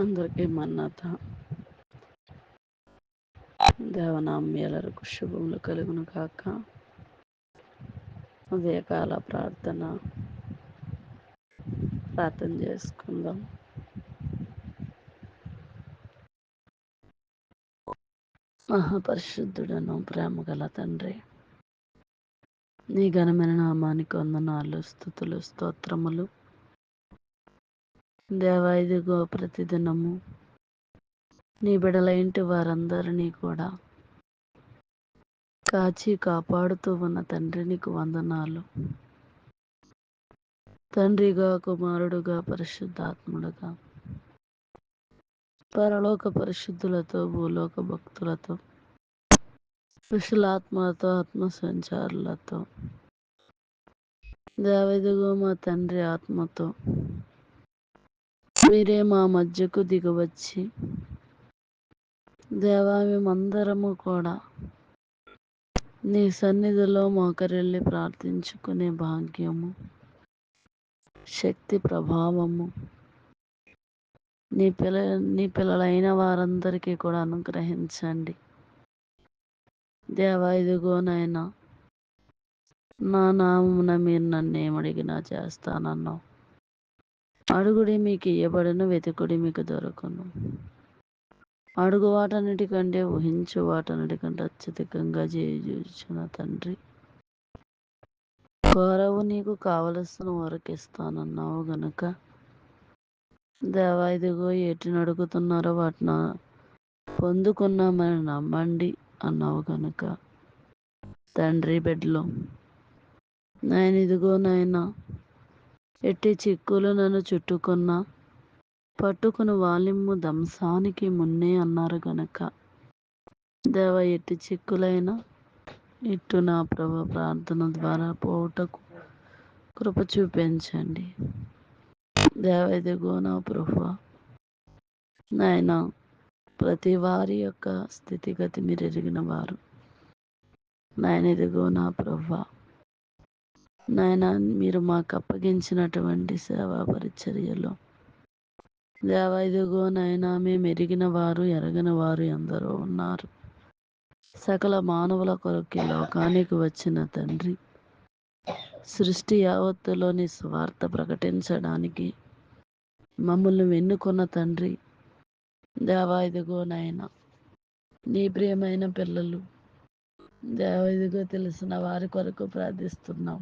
అందరికీ మన్నత. దేవనామ్యాలకు శుభములు కలుగును కాక ఉదయకాల ప్రార్థన. ప్రార్థన చేసుకుందాం. మహాపరిశుద్ధుడను ప్రేమ గల తండ్రి. నీ ఘనమైన నామానికి వందనాలు స్థుతులు స్తోత్రములు. దేవా ఇదిగో ప్రతిదినము. నీ బిడల ఇంటి వారందరినీ కూడా కాచి కాపాడుతూ ఉన్న తండ్రి నీకు వందనాలు. తండ్రిగా కుమారుడుగా పరిశుద్ధాత్ముడుగా పరలోక పరిశుద్ధులతో భూలోక భక్తులతో కుశలాత్మలతో ఆత్మ సంచారులతో దేవదిగో మా తండ్రి ఆత్మతో మీరే మా మధ్యకు దిగవచ్చి దేవా మేమందరము కూడా నీ సన్నిధిలో మోకరెళ్ళి ప్రార్థించుకునే భాగ్యము శక్తి ప్రభావము నీ పిల్ల నీ పిల్లలైన వారందరికీ కూడా అనుగ్రహించండి. దేవా ఇదిగో నాయన నా నామమున మీరు నన్ను ఏమడిగినా చేస్తానన్నావు. అడుగుడి మీకు ఇయ్యబడను వెతుకుడి మీకు దొరకను. అడుగు వాటన్నిటికంటే ఊహించు వాటన్నిటికంటే అత్యధికంగా చేయుచున్న తండ్రి. కోరవు నీకు కావలసిన వరకు ఇస్తానన్నావు గనుక. దేవా ఇదిగో ఎటిని అడుగుతున్నారో వాటిని పొందుకున్నామని నమ్మండి అన్నావు గనక. తండ్రి బిడ్డలో నాయన ఇదిగో నాయన ఎట్టి చిక్కులు నన్ను చుట్టుకున్నా పట్టుకుని వాలిమ్ము దంసానికి మున్నే అన్నారు గనక. దేవ ఎట్టి చిక్కులైనా ఇట్టు నా ప్రభ ప్రార్థన ద్వారా పోవుటకు కృప చూపించండి. దేవ ఇదిగో నా ప్రభు. నాయన ప్రతి వారి యొక్క స్థితిగతి మీరు ఎరిగిన వారు. నాయన ఇదిగో నా ప్రభా. నాయన మీరు మాకు అప్పగించినటువంటి సేవా పరిచర్యలో దేవ ఇదిగో నాయన మేము ఎరిగిన వారు ఎరగిన వారు ఎందరో ఉన్నారు. సకల మానవుల కొరకు లోకానికి వచ్చిన తండ్రి సృష్టి యావత్తులోని స్వార్థ ప్రకటించడానికి మమ్మల్ని వెన్నుకున్న తండ్రి. దేవా ఇదిగో నాయన నీ ప్రియమైన పిల్లలు. దేవ ఇదిగో తెలిసిన వారి కొరకు ప్రార్థిస్తున్నాం.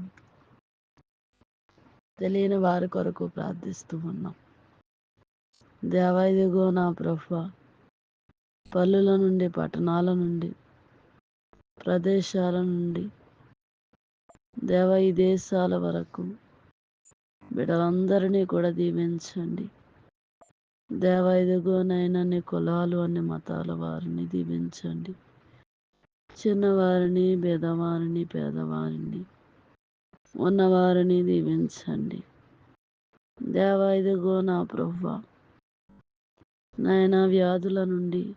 తెలియని వారి కొరకు ప్రార్థిస్తూ ఉన్నాం. దేవాయిదిగో నా ప్రభ పల్లెల నుండి పట్టణాల నుండి ప్రదేశాల నుండి దేవ ఈ దేశాల వరకు బిడ్డలందరినీ కూడా దీవించండి. దేవాయిదిగోనైనా నీ కులాలు అన్ని మతాల వారిని దీవించండి. చిన్నవారిని పేదవారిని పేదవారిని ఉన్నవారిని దీవించండి. దేవా ఇదిగో నా ప్రభు నాయన వ్యాధుల నుండి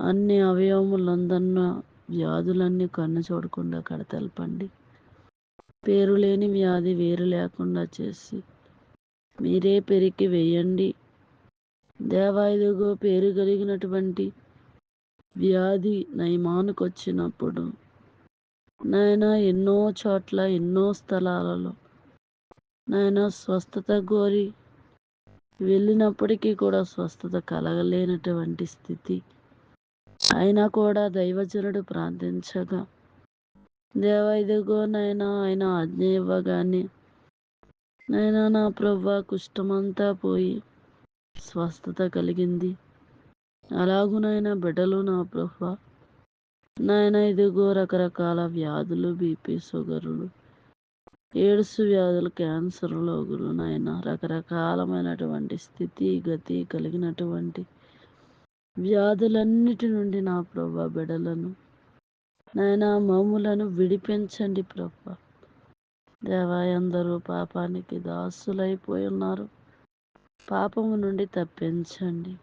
అన్ని అవయవములందన్న వ్యాధులన్నీ కన్ను చూడకుండా కడతెలపండి. పేరు లేని వ్యాధి వేరు లేకుండా చేసి మీరే పెరికి వేయండి. దేవాయుదుగో పేరు కలిగినటువంటి వ్యాధి నయమానికి వచ్చినప్పుడు నాయన ఎన్నో చోట్ల ఎన్నో స్థలాలలో నాయన స్వస్థత కోరి వెళ్ళినప్పటికీ కూడా స్వస్థత కలగలేనటువంటి స్థితి. అయినా కూడా దైవజనుడు ప్రార్థించగా దేవ ఇదిగో నాయన ఆయన ఆజ్ఞ ఇవ్వగానే నాయన నా ప్రభు కుష్టమంతా పోయి స్వస్థత కలిగింది. అలాగునైనా బిడ్డలు నా ప్రభా నాయన ఇదిగో రకరకాల వ్యాధులు బీపీ షుగర్లు ఎయిడ్స్ వ్యాధులు క్యాన్సర్ లోగులు నాయన రకరకాలమైనటువంటి స్థితి గతి కలిగినటువంటి వ్యాధులన్నిటి నుండి నా ప్రభా బిడలను నాయన మమ్ములను విడిపించండి ప్రభా. దేవా అందరూ పాపానికి దాసులైపోయి ఉన్నారు. పాపము నుండి తప్పించండి.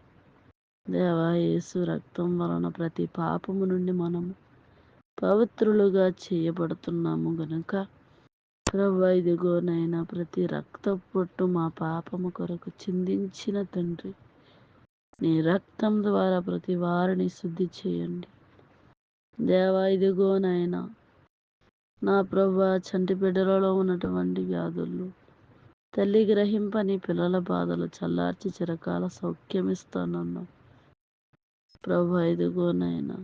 దేవా యేసు రక్తం వలన ప్రతి పాపము నుండి మనము పవిత్రులుగా చేయబడుతున్నాము గనుక ప్రభు ఇదిగోనైనా ప్రతి రక్త పొట్టు మా పాపము కొరకు చిందించిన తండ్రి. నీ రక్తం ద్వారా ప్రతి వారిని శుద్ధి చేయండి. దేవా ఇదిగోనైనా నా ప్రభు చంటి బిడ్డలలో ఉన్నటువంటి వ్యాధులు తల్లి గ్రహింపని పిల్లల బాధలు చల్లార్చి చిరకాల సౌఖ్యమిస్తానన్నావు. ప్రభు ఇదిగోనైనా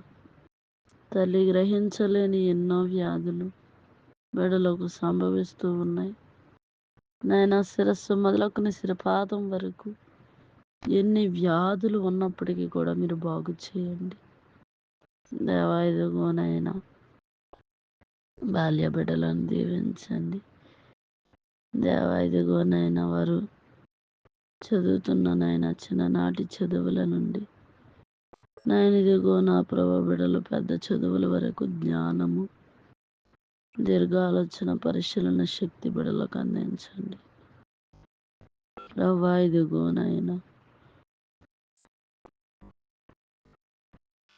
తల్లి గ్రహించలేని ఎన్నో వ్యాధులు బిడలకు సంభవిస్తూ ఉన్నాయి. నాయన శిరస్సు మొదలకుని శిరపాదం వరకు ఎన్ని వ్యాధులు ఉన్నప్పటికీ కూడా మీరు బాగు చేయండి. దేవాయుధగోనైనా బాల్య బిడ్డలను దీవించండి. దేవాయుధగోనైనా వారు చదువుతున్న చిన్ననాటి చదువుల నుండి నాయనదిగో నా ప్రభ బిడలు పెద్ద చదువుల వరకు జ్ఞానము దీర్ఘాలోచన పరిశీలన శక్తి బిడలకు అందించండి. రవ్వా ఇదిగో నాయన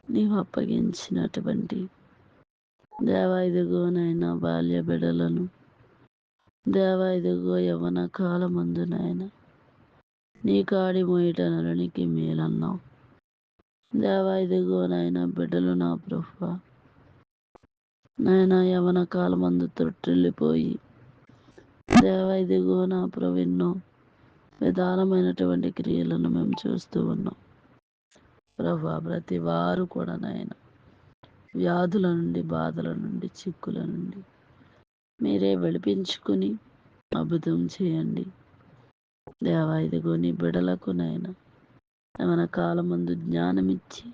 నీవు అప్పగించినటువంటి దేవా ఇదిగోనైనా బాల్య బిడలను దేవా ఇదిగో యవన కాలమందునైనా నీ కాడి మోయట నరునికి మేలన్నావు. దేవా ఇదిగో నాయన బిడ్డలు నా ప్రభు. నాయన యవన కాలమందు తొట్టిల్లిపోయి దేవా ఇదిగో నా ప్రవెన్నో విధానమైనటువంటి క్రియలను మేము చూస్తూ ఉన్నాం. ప్రభు ప్రతి వారు కూడా నాయన వ్యాధుల నుండి బాధల నుండి చిక్కుల నుండి మీరే విడిపించుకుని అద్భుతం చేయండి. దేవా ఇదిగో నీ బిడలకు నాయన మన కాలం ముందు జ్ఞానం ఇచ్చి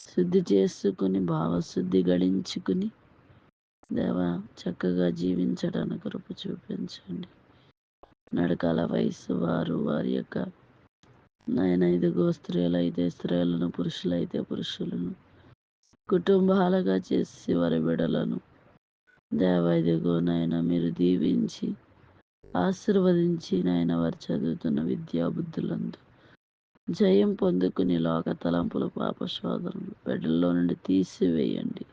శుద్ధి చేసుకుని భావశుద్ధి గడించుకుని దేవా చక్కగా జీవించడానికి కృప చూపించండి. నడకాల వయసు వారు వారి యొక్క నాయన ఇదిగో స్త్రీలైతే స్త్రీలను పురుషులైతే పురుషులను కుటుంబాలుగా చేసి వారి బిడలను దేవ ఇదిగో నాయన మీరు దీవించి ఆశీర్వదించి నాయన వారు చదువుతున్న విద్యాబుద్ధులందు జయం పొందుకుని లోక తలంపులు పాప శోధనలు బిడ్డల్లో నుండి తీసివేయండి.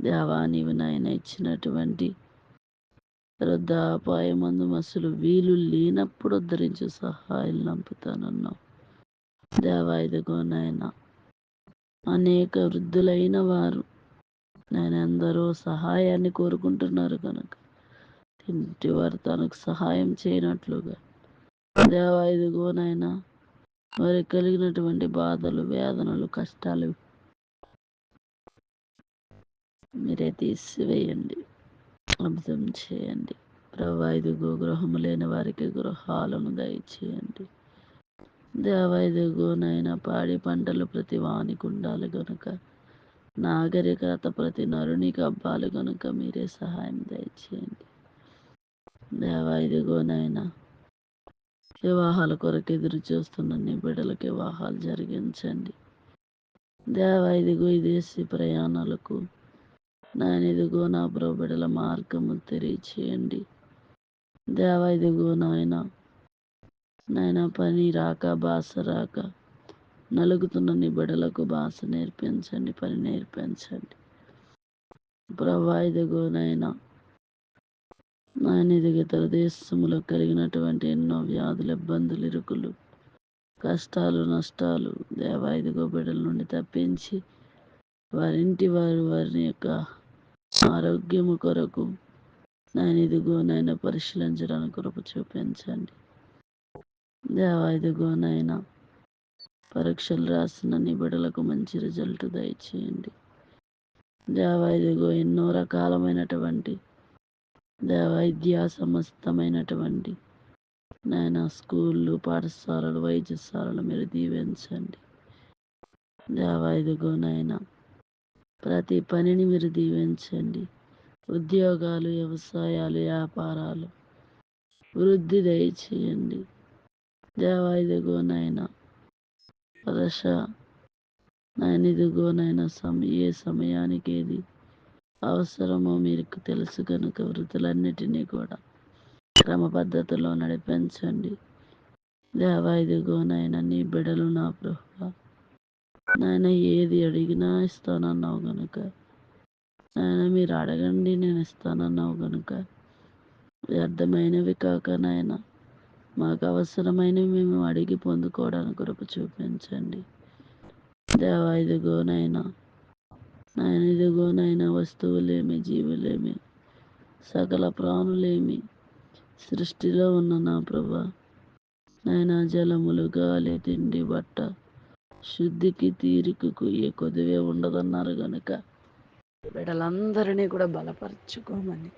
దేవా నీవు నాయన ఇచ్చినటువంటి వృద్ధాపాయమందు మసులు వీలు లేనప్పుడు ఉద్ధరించు సహాయం నంపుతానన్నావు. దేవా ఇదిగో నాయన అనేక వృద్ధులైన వారు నేను ఎందరో సహాయాన్ని కోరుకుంటున్నారు కనుక ఇంటి వారు తనకు సహాయం చేయనట్లుగా. దేవా ఇదిగో నాయనా వారికి కలిగినటువంటి బాధలు వేదనలు కష్టాలు మీరే తీసివేయండి. అర్థం చేయండి. ప్రభా ఇదిగో గృహము లేని వారికి గృహాలను దయచేయండి. దేవ ఇదిగో నైనా పాడి పంటలు ప్రతి వానికి ఉండాలి గనుక నాగరికత ప్రతి నరునికి అబ్బాలి గనుక మీరే సహాయం దయచేయండి. దేవ ఇదిగోనైనా వివాహాల కొరకు ఎదురు చూస్తున్న నీ బిడ్డలకు వివాహాలు జరిగించండి. దేవ ఇదిగో విదేశీ ప్రయాణాలకు నాయన ఇదిగో నా బిడల మార్గము తెలియచేయండి దేవ ఇదిగో నాయన నాయన పని రాక భాష రాక నలుగుతున్న నీ బిడలకు భాష నేర్పించండి పని నేర్పించండి. ప్రభా ఇదిగో నాయనా నాయన ఇదిగో ఇతర దేశములో కలిగినటువంటి ఎన్నో వ్యాధులు ఇబ్బందులు ఇరుకులు కష్టాలు నష్టాలు దేవా ఇదిగో బిడ్డల నుండి తప్పించి వారింటి వారు వారిని యొక్క ఆరోగ్యము కొరకు నాయన ఇదిగో నాయన పరిశీలించడానికి కొరకు చూపించండి. దేవా ఇదిగో నాయన పరీక్షలు రాసిన నిబిడలకు మంచి రిజల్ట్ దయచేయండి. దేవా ఇదిగో ఎన్నో రకాలమైనటువంటి దేవైద్య సమస్తమైనటువంటి నాయన స్కూళ్ళు పాఠశాలలు వైద్యశాలలు మీరు దీవించండి. దేవా నాయన ప్రతి పనిని మీరు దీవించండి. ఉద్యోగాలు వ్యవసాయాలు వ్యాపారాలు వృద్ధి దయచేయండి. దేవాయిదిగో నాయన దశ నాయన ఇదిగోనైనా సమ ఏ సమయానికి ఏది అవసరమో మీకు తెలుసు కనుక వృత్తులన్నిటినీ కూడా క్రమ పద్ధతిలో నడిపించండి. దేవా ఇదిగోనైనా నీ బిడలు నా ప్రభు నాయన ఏది అడిగినా ఇస్తానన్నావు కనుక నాయన మీరు అడగండి నేను ఇస్తానన్నావు కనుక వ్యర్థమైనవి కాక నాయన మాకు అవసరమైనవి మేము అడిగి పొందుకోవడానికి కృప చూపించండి. దేవా ఇదిగోనైనా ఇదిగోనైనా వస్తువులేమి జీవులేమి సకల ప్రాణులేమి సృష్టిలో ఉన్న నా ప్రభా. నాయన జలములు గాలి తిండి బట్ట శుద్ధికి తీరికకు ఏ కొద్దివే ఉండదన్నారు గనుక బిడ్డలందరినీ కూడా బలపరచుకోమని.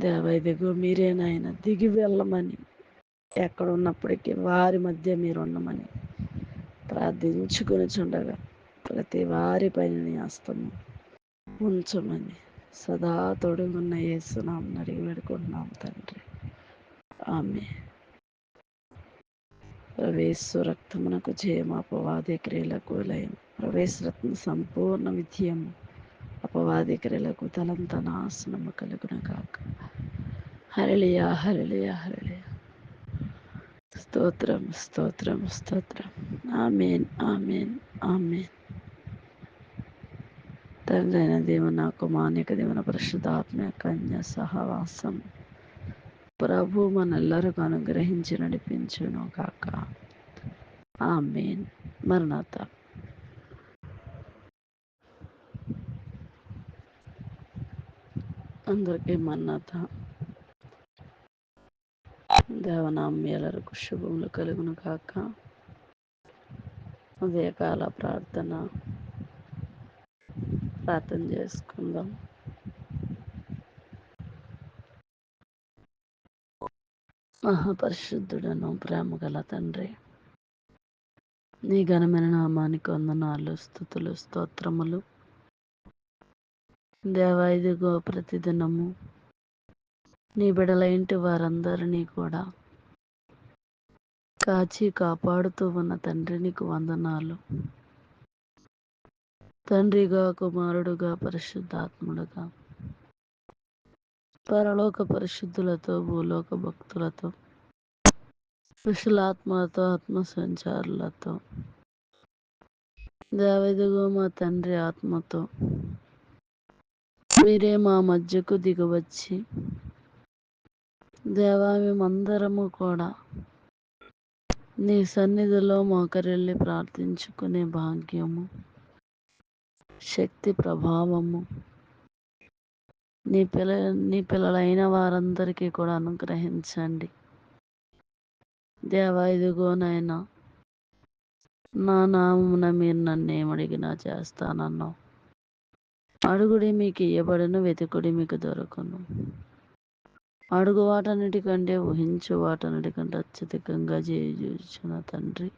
దేవైదిగో మీరే నాయన దిగి వెళ్ళమని. ఎక్కడ ఉన్నప్పటికీ వారి మధ్య మీరు ఉండమని ప్రార్థించుకొని చుండగా ప్రతి వారి పైన హస్తము ఉంచమని. సదా తొడుగున్న వేస్తున్నాం అడిగి పెడుకుంటున్నాం తండ్రి. ఆమె ప్రవేశ రక్తమునకు జయం అపవాది క్రియలకు లయం ప్రవేశ రత్న సంపూర్ణ విద్యము అపవాది క్రియలకు తలంత నాశనము కలుగున కాక హరళియా హరళియా హరళియా స్తోత్రం స్తోత్రం స్తోత్రం. Amen amen amen. తండ్రైన దేవున కుమానిక దేవన పరిశుద్ధాత్మ కన్య సహవాసం. ప్రభు మనెల్లరికూ అనుగ్రహించి నడిపించును కాక ఆమెన్. మరణత. అందరికీ మన్నత దేవనామ్యాలకు శుభములు కలుగును కాక ఉదయకాల ప్రార్థన. ప్రార్థన చేసుకుందాం. మహాపరిశుద్ధుడను ప్రేమ గల తండ్రి నీ ఘనమైన నామానికి వందనాలు స్థుతులు స్తోత్రములు. దేవాయిదిగో ప్రతిదినము నీ బిడల ఇంటి వారందరినీ కూడా కాచి కాపాడుతూ ఉన్న తండ్రి నీకు వందనాలు. తండ్రిగా కుమారుడుగా పరిశుద్ధాత్ముడుగా. పరలోక పరిశుద్ధులతో భూలోక భక్తులతో కుశలాత్మలతో ఆత్మ సంచారులతో దేవదిగో మా తండ్రి ఆత్మతో. మీరే మా మధ్యకు దిగవచ్చి దేవా మేమందరము కూడా నీ సన్నిధిలో మోకరెళ్ళి ప్రార్థించుకునే భాగ్యము. శక్తి ప్రభావము. నీ పిల్ల నీ పిల్లలైన వారందరికీ కూడా అనుగ్రహించండి. దేవా ఇదిగోనైనా నా నామమున మీరు నన్ను ఏమడిగినా చేస్తానన్నావు. అడుగుడి మీకు ఇవ్వబడిన వెతుకుడి మీకు దొరకను. అడుగు వాటన్నిటికంటే ఊహించు వాటన్నిటికంటే అత్యధికంగా చేయుచున్న తండ్రి.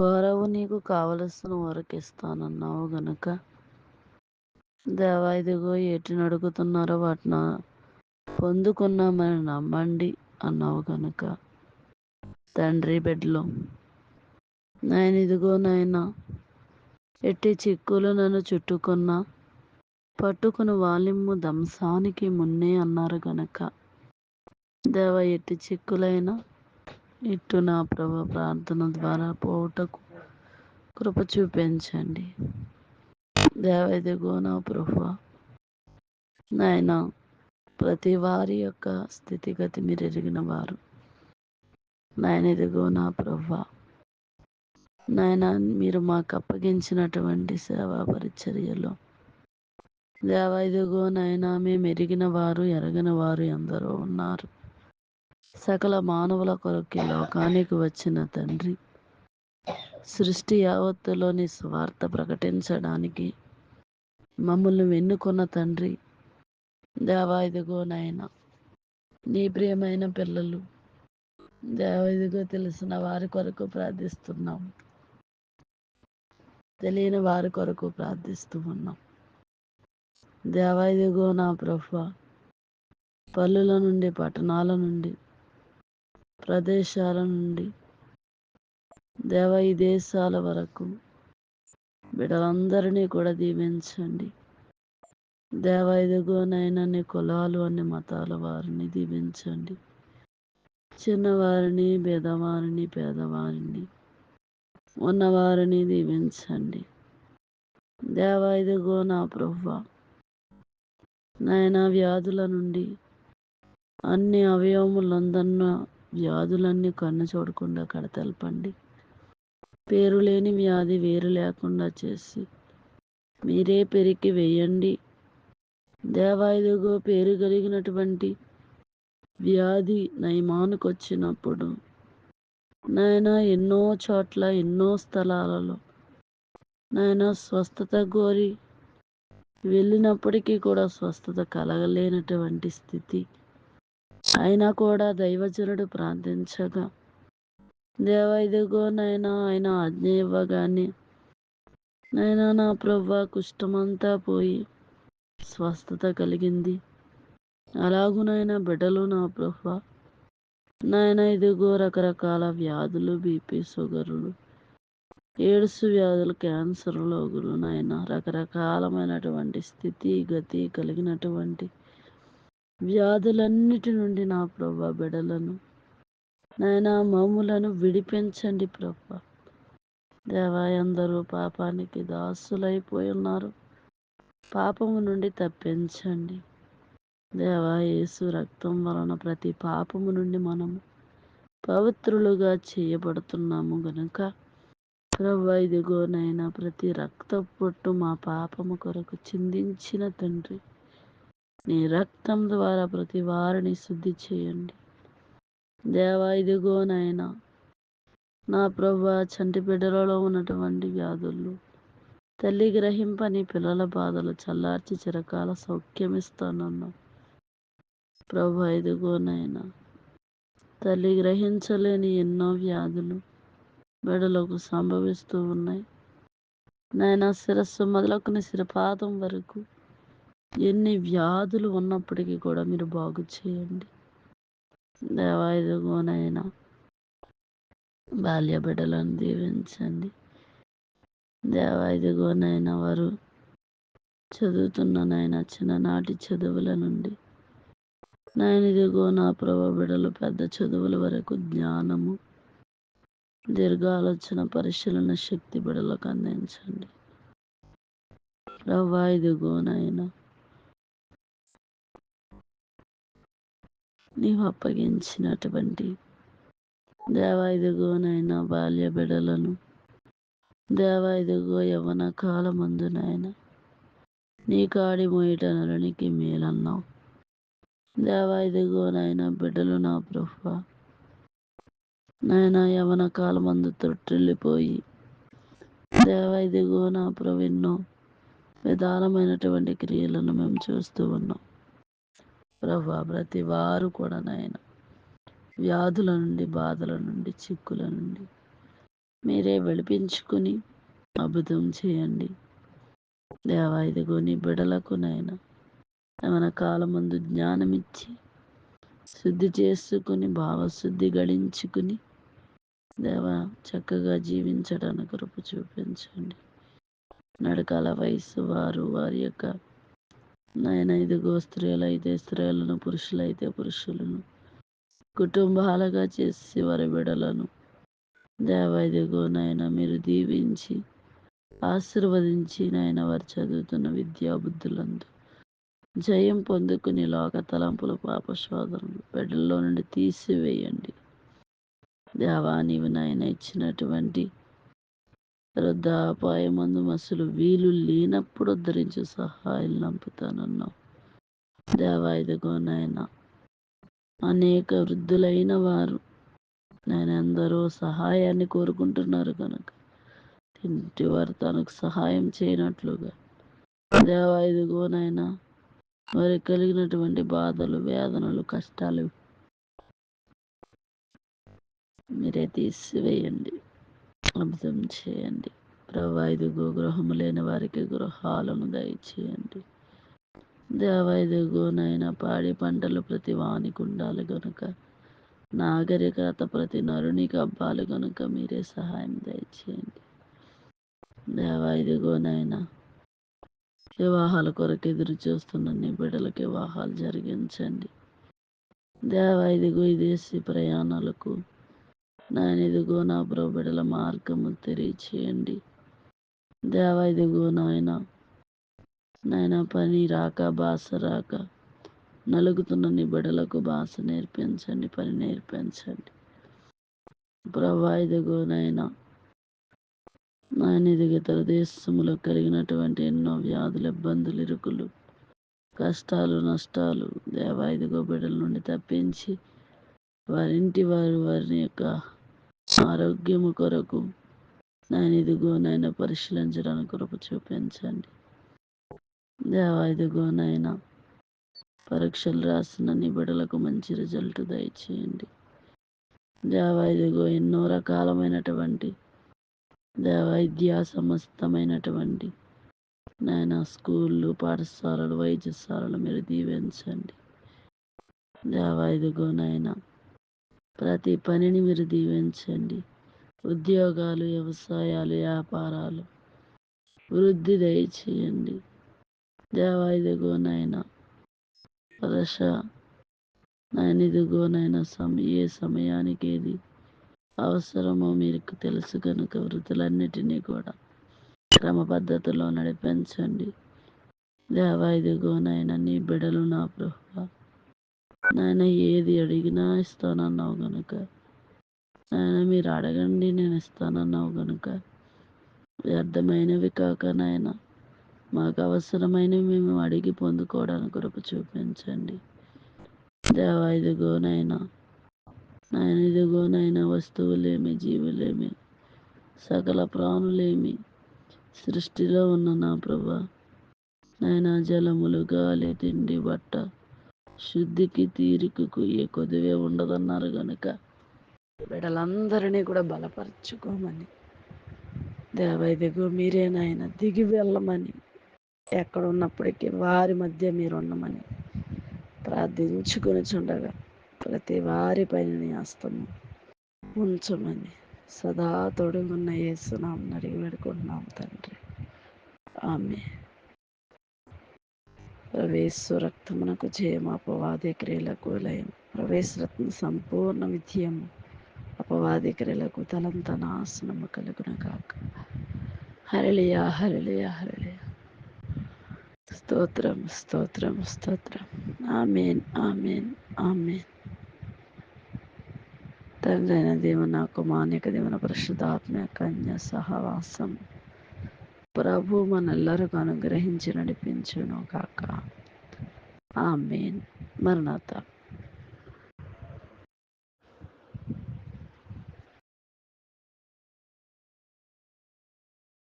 కోరవు నీకు కావలసిన వరకు ఇస్తానన్నావు గనుక. దేవా ఇదిగో ఏటిని అడుగుతున్నారో వాటిన పొందుకున్నామని నమ్మండి అన్నావు గనుక. తండ్రి బిడ్డలో నాయన ఇదిగో నాయన ఎట్టి చిక్కులు నన్ను చుట్టుకున్నా పట్టుకుని వాలిమ్ము దంసానికి మున్నే అన్నారు గనక. దేవ ఎట్టి చిక్కులైనా ఇట్టు నా ప్రభ ప్రార్థన ద్వారా పోవుటకు కృప చూపించండి. దేవదిగో నా ప్రభ నాయన ప్రతి వారి యొక్క స్థితిగతి మీరు ఎరిగిన వారు. నాయన ఇదిగో నా ప్రభ నాయన మీరు మాకు అప్పగించినటువంటి సేవా పరిచర్యలో. దేవా ఇదిగో నాయన మేము ఎరిగిన వారు ఎరగిన వారు ఎందరో ఉన్నారు. సకల మానవుల కొరకు లోకానికి వచ్చిన తండ్రి. సృష్టి యావత్తులోని స్వార్థ ప్రకటించడానికి మమ్మల్ని వెన్నుకున్న తండ్రి. దేవా ఇదిగో నాయన నీ ప్రియమైన పిల్లలు. దేవ ఇదిగో తెలిసిన వారి కొరకు ప్రార్థిస్తున్నాం. తెలియని వారి కొరకు ప్రార్థిస్తూ ఉన్నాం. దేవాయిదిగో నా ప్రభ పల్లెల నుండి పట్టణాల నుండి ప్రదేశాల నుండి దేవ ఈ దేశాల వరకు బిడ్డలందరినీ కూడా దీవించండి. దేవాయిదిగోనైనా నీ కులాలు అన్ని మతాల వారిని దీవించండి. చిన్నవారిని పేదవారిని పేదవారిని ఉన్నవారిని దీవించండి. దేవాయిదిగో నా ప్రభు నాయన వ్యాధుల నుండి అన్ని అవయవములందన్న వ్యాధులన్నీ కన్ను చూడకుండా కడతలపండి. పేరు లేని వ్యాధి వేరు లేకుండా చేసి మీరే పెరికి వేయండి. దేవాయుధుగో పేరు కలిగినటువంటి వ్యాధి నయమానికి వచ్చినప్పుడు నాయన ఎన్నో చోట్ల ఎన్నో స్థలాలలో నాయన స్వస్థత కోరి వెళ్ళినప్పటికీ కూడా స్వస్థత కలగలేనటువంటి స్థితి. అయినా కూడా దైవజనుడు ప్రార్థించగా దేవ ఇదిగో నైనా ఆయన ఆజ్ఞ ఇవ్వగానే నైనా నా ప్రభు కుష్టమంతా పోయి స్వస్థత కలిగింది. అలాగునైనా బిడ్డలు నా ప్రభు నాయన ఇదిగో రకరకాల వ్యాధులు బీపీ షుగర్లు ఎయిడ్స్ వ్యాధులు క్యాన్సర్ రోగులు నాయన రకరకాలమైనటువంటి స్థితి గతి కలిగినటువంటి వ్యాధులన్నిటి నుండి నా ప్రభా బిడలను నాయన మామూలను విడిపించండి ప్రభా. దేవా అందరూ పాపానికి దాసులైపోయి ఉన్నారు. పాపము నుండి తప్పించండి. దేవా యేసు రక్తం వలన ప్రతి పాపము నుండి మనము పవిత్రులుగా చేయబడుతున్నాము గనుక ప్రభా ఇదిగోనైనా ప్రతి రక్త పొట్టు మా పాపము కొరకు చిందించిన తండ్రి. నీ రక్తం ద్వారా ప్రతి వారిని శుద్ధి చేయండి. దేవా ఇదిగోనైనా నా ప్రభు చంటి బిడ్డలలో ఉన్నటువంటి వ్యాధులు తల్లి గ్రహింపని పిల్లల బాధలు చల్లార్చి చిరకాల సౌఖ్యమిస్తానన్నా ప్రభు ఇదిగోనైనా తల్లి గ్రహించలేని ఎన్నో వ్యాధులు బిడ్డలకు సంభవిస్తూ ఉన్నాయి. నాయన శిరస్సు మొదలకుని శిరపాదం వరకు ఎన్ని వ్యాధులు ఉన్నప్పటికీ కూడా మీరు బాగు చేయండి. దేవాయుధగోనైనా బాల్య బిడ్డలను దీవించండి. దేవాయుధగోనైనా వారు చదువుతున్న చిన్ననాటి చదువుల నుండి నాయన ఇదిగో నా ప్రభ బిడలు పెద్ద చదువుల వరకు జ్ఞానము దీర్ఘాలోచన పరిశీలన శక్తి బిడలకు అందించండి. ప్రభా ఇదిగోనైనా నీవు అప్పగించినటువంటి దేవా ఇదిగోనైనా బాల్య బిడలను. దేవా ఇదిగో యవన కాలమందు నాయన నీ కాడి మోయట నరునికి మేలన్నావు. దేవా ఇదిగోనైనా బిడ్డలు నా ప్రభా నాయన యవన కాలమందు తొట్టిల్లిపోయి దేవ ఇదిగో నా ప్రవీణ్ణో. విధానమైనటువంటి క్రియలను మేము చూస్తూ ఉన్నాం. ప్రభా ప్రతి వారు కూడా నాయన వ్యాధుల నుండి బాధల నుండి చిక్కుల నుండి మీరే విడిపించుకుని అద్భుతం చేయండి. దేవా ఇదిగో నీ బిడలకు నాయన ఏమైనా కాలమందు జ్ఞానమిచ్చి శుద్ధి చేసుకుని భావశుద్ధి గడించుకుని దేవా చక్కగా జీవించడానికి కృప చూపించండి. నడకాల వయసు వారు వారి యొక్క నాయన ఇదిగో స్త్రీలైతే స్త్రీలను పురుషులైతే పురుషులను కుటుంబాలుగా చేసి వారి బిడలను దేవ ఇదిగో నాయన మీరు దీవించి ఆశీర్వదించి నాయన వారు చదువుతున్న విద్యాబుద్ధులందు జయం పొందుకుని లోక తలంపుల పాపశోధనలు బిడ్డల్లో నుండి తీసివేయండి. దేవా నీవు నాయన ఇచ్చినటువంటి వృద్ధాపాయమందు అసలు వీలు లేనప్పుడు ఉద్ధరించే సహాయం నంపుతానన్నావు. దేవా ఇదిగో నాయన అనేక వృద్ధులైన వారు నేను ఎందరో సహాయాన్ని కోరుకుంటున్నారు కనుక ఇంటి వారు తనకు సహాయం చేయనట్లుగా. దేవా ఇదిగో నాయన వారికి కలిగినటువంటి బాధలు వేదనలు కష్టాలు మీరే తీసివేయండి. అర్థం చేయండి ప్రభా ఇదిగో గృహము లేని వారికి గృహాలను దయచేయండి. దేవైదుగోనైనా పాడి పంటలు ప్రతి వానికి ఉండాలి గనుక. నాగరికత ప్రతి నరునికి అబ్బాలి గనుక మీరే సహాయం దయచేయండి. దేవైదుగోనైనా వివాహాల కొరకు ఎదురు చూస్తున్న నీ వివాహాలు జరిగించండి. దేవా ఇదిగో విదేశీ ప్రయాణాలకు నాయన ఇదిగో నా బిడ్డల మార్గము తెలియచేయండి దేవ ఇదిగో నాయన నాయన పని రాక భాష రాక నలుగుతున్న నీ బిడలకు భాష నేర్పించండి పని నేర్పించండి. ప్రభా ఇదిగో నాయన ఇదిగ ఇతర దేశములో కలిగినటువంటి ఎన్నో వ్యాధులు ఇబ్బందులు ఇరుకులు కష్టాలు నష్టాలు దేవా ఇదిగో బిడ్డల నుండి తప్పించి వారింటి వారు వారిని యొక్క ఆరోగ్యము కొరకు నాయన ఇదిగో నాయన పరిశీలించడానికి కొరకు చూపించండి. దేవా ఇదిగో నాయన పరీక్షలు రాసిన నీ బిడ్డలకు మంచి రిజల్ట్ దయచేయండి. దేవా ఇదిగో ఎన్నో రకాలమైనటువంటి దేవైద్య సమస్తమైనటువంటి నాయన స్కూళ్ళు పాఠశాలలు వైద్యశాలలు మీరు దీవించండి. దేవా ఇదిగో నాయన ప్రతి పనిని మీరు దీవించండి. ఉద్యోగాలు వ్యవసాయాలు వ్యాపారాలు. వృద్ధి దయచేయండి. దేవాయిదిగోనైనా పరశ నాయనిదిగోనైనా దశ సమ ఏ సమయానికి ఏది అవసరమో మీకు తెలుసు కనుక వృద్ధులన్నిటినీ కూడా క్రమ పద్ధతిలో నడిపించండి. దేవాయిదిగోనైనా నీ బిడలు నా ప్రభు నాయన ఏది అడిగినా ఇస్తానన్నావు గనుక. నాయన మీరు అడగండి నేను ఇస్తానన్నావు గనుక. వ్యర్థమైనవి కాక నాయన మాకు అవసరమైనవి మేము అడిగి పొందుకోవడానికి కొరకు చూపించండి. దేవా ఇదిగోనైనా నాయన ఇదిగోనైనా వస్తువులేమి జీవులేమి సకల ప్రాణులేమి సృష్టిలో ఉన్న నా ప్రభా. నాయన జలములు గాలి తిండి బట్ట శుద్ధికి తీరికకు ఏ కొదువే ఉండదన్నారు గనుక. బిడలందరినీ కూడా బలపరచుకోమని. దేవైదిగో మీరే నాయన దిగి వెళ్ళమని. ఎక్కడ ఉన్నప్పటికీ వారి మధ్య మీరు ఉండమని ప్రార్థించుకొని చుండగా ప్రతి వారి పైన హస్తము ఉంచమని సదా తొడుగున్న యేసునాం అడిగి పెడుకుంటున్నాం తండ్రి. ఆమె ప్రవేశు రక్తమునకు జయం అపవాది క్రియలకు లయం ప్రవేశరత్న సంపూర్ణ విద్యం అపవాది క్రియలకు తలంత నాశనము కలుగున కాక హరళియా హరళియా హరళియా స్తోత్రం స్తోత్రం స్తోత్రం ఆమెన్ ఆమెన్ ఆమెన్. తండ్రి అయిన దేవున కుమానిక దేవున పరిశుద్ధాత్మ కన్య సహవాసం ప్రభు మనెల్లరికూ అనుగ్రహించి నడిపించును కాక ఆమెన్. మరణత